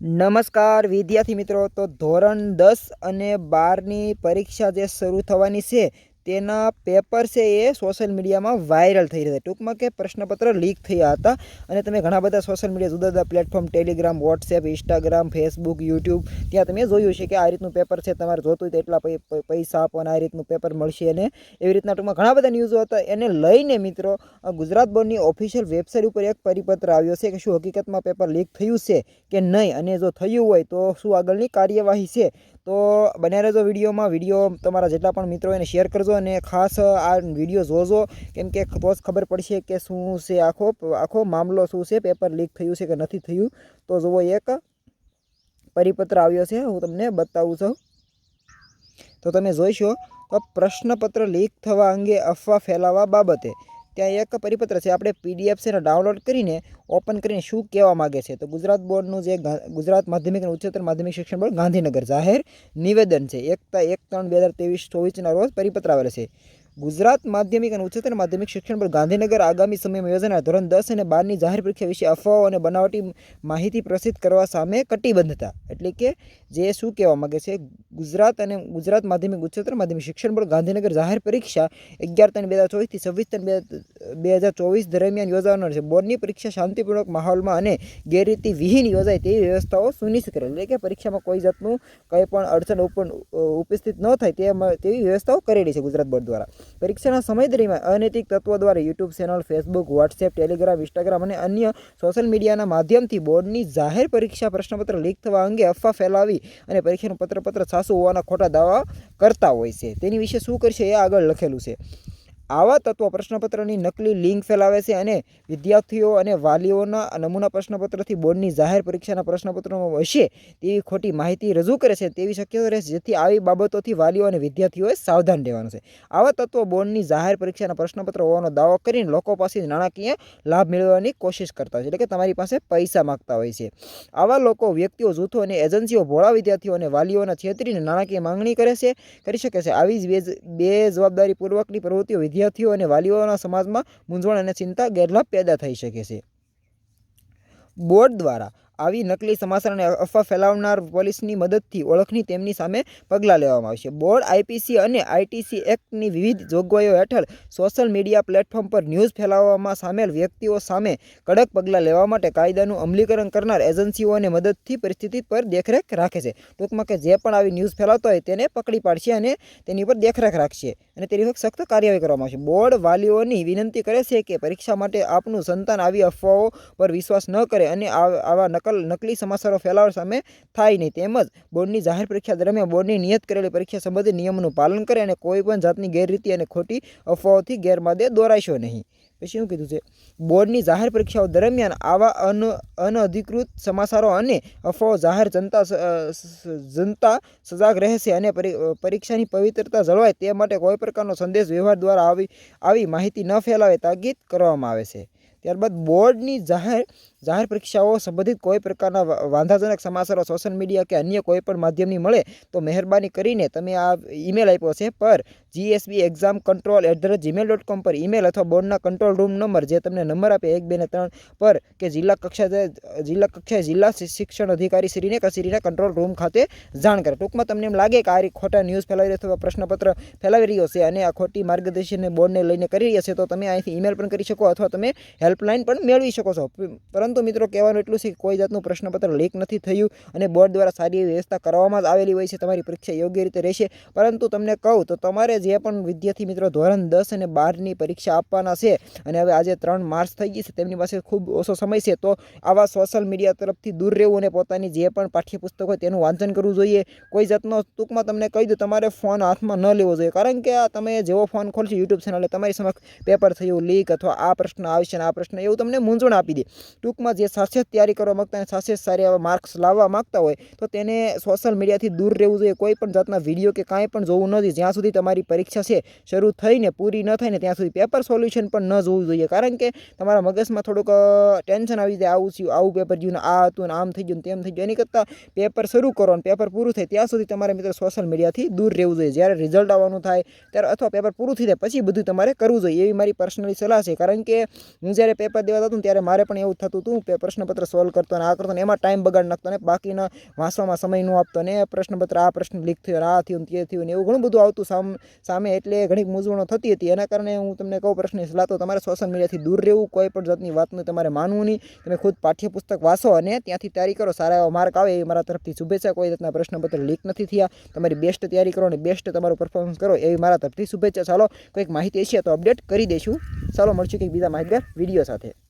નમસ્કાર વિદ્યાર્થી મિત્રો. તો ધોરણ દસ અને બારની પરીક્ષા જે શરૂ થવાની છે તેના પેપર છે એ સોશિયલ મીડિયામાં વાયરલ થઈ રહ્યા ટૂંકમાં કે પ્રશ્નપત્ર લીક થયા હતા અને તમે ઘણા બધા સોશિયલ મીડિયા જુદા જુદા platform, Telegram, WhatsApp, Instagram, Facebook, YouTube, ત્યાં તમે જોયું છે કે આ રીતનું પેપર છે, તમારે જોતું તો એટલા પૈસા આપો અને આ રીતનું પેપર મળશે અને એવી રીતના ટૂંકમાં ઘણા બધા ન્યૂઝો હતા. એને લઈને મિત્રો ગુજરાત બોર્ડની ઓફિશિયલ વેબસાઇટ ઉપર એક પરિપત્ર આવ્યો છે કે શું હકીકતમાં પેપર લીક થયું છે કે નહીં અને જો થયું હોય તો શું આગળની કાર્યવાહી છે? તો બને રહેજો વિડીયોમાં. વીડિયો તમારા જેટલા પણ મિત્રો એને શેર કરજો અને ખાસ આ વીડિયો જોજો. કેમ કે તો જ ખબર પડશે કે શું છે આખો આખો મામલો શું છે પેપર લીક થયું છે કે નથી થયું. તો જુઓ એક પરિપત્ર આવ્યો છે. હું તમને બતાવું છું. તો તમે જોઈશો તો પ્રશ્નપત્ર લીક થવા અંગે અફવા ફેલાવવા બાબતે ત્યાં એક પરિપત્ર છે, આપણે પીડીએફ છે ડાઉનલોડ કરીને ઓપન કરીને શું કહેવા માગે છે. તો ગુજરાત બોર્ડનું જે ગુજરાત માધ્યમિક અને ઉચ્ચતર માધ્યમિક શિક્ષણ બોર્ડ ગાંધીનગર. જાહેર નિવેદન છે. એકતા એક ત્રણ બે હજાર ત્રેવીસ ચોવીસના રોજ પરિપત્ર આવેલ છે. ગુજરાત માધ્યમિક અને ઉચ્ચતર માધ્યમિક શિક્ષણ પર ગાંધીનગર આગામી સમયમાં યોજાનાર ધોરણ દસ અને બારની જાહેર પરીક્ષા વિશે અફવાઓ અને બનાવટી માહિતી પ્રસિદ્ધ કરવા સામે કટિબદ્ધતા. એટલે કે જે શું કહેવા માગે છે, ગુજરાત અને ગુજરાત માધ્યમિક, ઉચ્ચતર માધ્યમિક શિક્ષણ પર ગાંધીનગર જાહેર પરીક્ષા અગિયાર ત્રણ બે હજાર ચોવીસથી છવ્વીસ ત્રણ બે બે હજાર ચોવીસ દરમિયાન યોજાવાનો છે બોર્ડની પરીક્ષા શાંતિપૂર્વક માહોલમાં અને ગેરરીતિ વિહીન યોજાય તેવી વ્યવસ્થાઓ સુનિશ્ચિત કરે એટલે કે પરીક્ષામાં કોઈ જાતનું કંઈ પણ અડચણ ઉપર ઉપસ્થિત ન થાય તેમાં તેવી વ્યવસ્થાઓ કરેલી છે ગુજરાત બોર્ડ દ્વારા. પરીક્ષાના સમય દરમિયાન અનૈતિક તત્વો દ્વારા YouTube channel, Facebook, WhatsApp, Telegram, Instagram અને અન્ય સોશિયલ મીડિયાના માધ્યમથી બોર્ડની જાહેર પરીક્ષા પ્રશ્નપત્ર લીક થવા અંગે અફવા ફેલાવી અને પરીક્ષાનું પત્રપત્ર સાસુ હોવાના ખોટા દાવા કરતા હોય છે. તેની વિશે શું કરશે એ આગળ લખેલું છે. આવા તત્વો પ્રશ્નપત્રની નકલી લિંક ફેલાવે છે અને વિદ્યાર્થીઓ અને વાલીઓના નમૂના પ્રશ્નપત્રથી બોર્ડની જાહેર પરીક્ષાના પ્રશ્નપત્રોમાં હશે તેવી ખોટી માહિતી રજૂ કરે છે તેવી શક્યતા રહેશે જેથી આવી બાબતોથી વાલીઓ અને વિદ્યાર્થીઓએ સાવધાન રહેવાનું છે. આવા તત્વો બોર્ડની જાહેર પરીક્ષાના પ્રશ્નપત્ર હોવાનો દાવો કરીને લોકો પાસે નાણાકીય લાભ મેળવવાની કોશિશ કરતા હોય છે. એટલે કે તમારી પાસે પૈસા માગતા હોય છે. આવા લોકો વ્યક્તિઓ, જૂથો અને એજન્સીઓ, ભોળા વિદ્યાર્થીઓ અને વાલીઓના છેતરીને નાણાકીય માંગણી કરે છે, કરી શકે છે. આવી જ બે જવાબદારીપૂર્વકની પ્રવૃત્તિઓ વિદ્યાર્થીઓ અને વાલીઓના સમાજમાં મૂંઝવણ અને ચિંતા ગેરલાભ પેદા થઈ શકે છે. બોર્ડ દ્વારા આવી નકલી સમાચાર અને અફવા ફેલાવનાર પોલીસની મદદથી ઓળખની તેમની સામે પગલાં લેવામાં આવશે. બોર્ડ આઈપીસી અને આઈટીસી એક્ટની વિવિધ જોગવાઈઓ હેઠળ સોશિયલ મીડિયા પ્લેટફોર્મ પર ન્યૂઝ ફેલાવવામાં સામેલ વ્યક્તિઓ સામે કડક પગલાં લેવા માટે કાયદાનું અમલીકરણ કરનાર એજન્સીઓને મદદથી પરિસ્થિતિ પર દેખરેખ રાખે છે. ટૂંકમાં કે જે પણ આવી ન્યૂઝ ફેલાવતો હોય તેને પકડી પાડશે અને તેની ઉપર દેખરેખ રાખશે અને તેની પર સખ્ત કાર્યવાહી કરવામાં આવશે. બોર્ડ વાલીઓની વિનંતી કરે છે કે પરીક્ષા માટે આપનું સંતાન આવી અફવાઓ પર વિશ્વાસ ન કરે અને આવા આવા નકલ, નકલી સમાચારો ફેલાવવા સામે થાય નહીં. તેમજ બોર્ડની જાહેર પરીક્ષા દરમિયાન બોર્ડની નિયત કરેલી પરીક્ષા સંબંધિત નિયમોનું પાલન કરે અને કોઈ પણ જાતની ગેરરીતિ અને ખોટી અફવાઓથી ગેરમાર્ગે દોરાશો નહીં. પછી શું કીધું છે? બોર્ડની જાહેર પરીક્ષાઓ દરમિયાન આવા અન અનઅધિકૃત સમાચારો અને અફવાઓ જાહેર જનતા જનતા સજાગ રહેશે અને પરી- પરીક્ષાની પવિત્રતા જળવાય તે માટે કોઈ પ્રકારનો સંદેશ વ્યવહાર દ્વારા આવી આવી માહિતી ન ફેલાવે, તાકીદ કરવામાં આવે છે. ત્યારબાદ બોર્ડની જાહેર જાહેર પરીક્ષાઓ સંબંધિત કોઈ પ્રકારના વાંધાજનક સમાચારો સોશિયલ મીડિયા કે અન્ય કોઈ પણ માધ્યમની મળે તો મહેરબાની કરીને તમે આ ઈમેલ આપ્યો છે. પર GSB exam control at the rate Gmail dot com પર ઈમેલ અથવા બોર્ડના કંટ્રોલ રૂમ નંબર જે તમને નંબર આપે એક, બે ને ત્રણ પર કે જિલ્લા કક્ષાએ જિલ્લા કક્ષાએ જિલ્લા શિક્ષણ અધિકારી શ્રીને કચેરીના કંટ્રોલ રૂમ ખાતે જાણ કરે. ટૂંકમાં તમને એમ લાગે કે આ ખોટા ન્યૂઝ ફેલાવી રહ્યો અથવા પ્રશ્નપત્ર ફેલાવી રહ્યો છે અને આ ખોટી માર્ગદર્શનને બોર્ડને લઈને કરી રહ્યા છે, તો તમે અહીંથી ઈમેલ પણ કરી શકો અથવા તમે હેલ્પલાઇન પણ મેળવી શકો છો. પરંતુ મિત્રો કહેવાનું એટલું છે કે કોઈ જાતનું પ્રશ્નપત્ર લીક નથી થયું અને બોર્ડ દ્વારા સારી વ્યવસ્થા કરવામાં જ આવેલી હોય છે, તમારી પરીક્ષા યોગ્ય રીતે રહેશે. પરંતુ તમને કહું તો તમારે જે પણ વિદ્યાર્થી મિત્રો ધોરણ દસ અને બારની પરીક્ષા આપવાના છે અને હવે આજે ત્રણ માર્ચ થઈ ગઈ છે, તેમની પાસે ખૂબ ઓછો સમય છે, તો આવા સોશિયલ મીડિયા તરફથી દૂર રહેવું અને પોતાની જે પણ પાઠ્યપુસ્તક હોય તેનું વાંચન કરવું જોઈએ. કોઈ જાતનો ટૂંકમાં તમને કહી દઉં, તમારે ફોન હાથમાં ન લેવો જોઈએ, કારણ કે આ તમે જેવો ફોન ખોલશો યુટ્યુબ ચેનલે તમારી સમક્ષ પેપર થયું લીક અથવા આ પ્રશ્ન આવશે ને આ પ્રશ્ન, એવું તમને મૂંઝવણ આપી દે. ટૂંકમાં જે સાથે તૈયારી કરવા માગતા અને સાથે સારી એવા માર્ક્સ લાવવા માગતા હોય, તો તેને સોશિયલ મીડિયાથી દૂર રહેવું જોઈએ. કોઈ પણ જાતના વીડિયો કે કાંઈ પણ જોવું નથી જ્યાં સુધી તમારી પરીક્ષા છે, શરૂ થઈને પૂરી ન થાય ને ત્યાં સુધી પેપર સોલ્યુશન પણ ન જોવું જોઈએ. કારણ કે તમારા મગજમાં થોડુંક ટેન્શન આવી જાય, આવું થયું, આવું પેપર ને આ હતું ને આમ થઈ ગયું તેમ થઈ ગયું. એની કરતાં પેપર શરૂ કરો અને પેપર પૂરું થાય ત્યાં સુધી તમારે મિત્રો સોશિયલ મીડિયાથી દૂર રહેવું જોઈએ. જ્યારે રિઝલ્ટ આવવાનું થાય, ત્યારે અથવા પેપર પૂરું થઈ જાય, પછી બધું તમારે કરવું જોઈએ. એવી મારી પર્સનલી સલાહ છે. કારણ કે હું જ્યારે પેપર દેવા હતું ત્યારે મારે પણ એવું થતું હતું કે પ્રશ્નપત્ર સોલ્વ કરતો ને આ કરતો ને એમાં ટાઈમ બગાડ નાખતો ને બાકીના વાંચવામાં સમય ન આપતો ને પ્રશ્નપત્ર આ પ્રશ્ન લીક થયો આ થયું તે થયું ને એવું ઘણું બધું આવતું સામ સામે એટલે ઘણી મૂંઝવણો થતી હતી. એના કારણે હું તમને કહું પ્રશ્ન સલાહ તો તમારે સોશિયલ મીડિયાથી દૂર રહેવું, કોઈ પણ જાતની વાતને તમારે માનવું નહીં. તમે ખુદ પાઠ્યપુસ્તક વાંચો અને ત્યાંથી તૈયારી કરો. સારા એવા માર્ક આવે એ મારા તરફથી શુભેચ્છા. કોઈ રીતના પ્રશ્નપત્ર લીક નથી થયા. તમારી બેસ્ટ તૈયારી કરો અને બેસ્ટ તમારું પરફોર્મન્સ કરો એવી મારા તરફથી શુભેચ્છા. ચાલો, કંઈક માહિતી હશે તો અપડેટ કરી દઈશું. ચાલો, મળશું કંઈક બીજા માહિતગાર વીડિયો સાથે.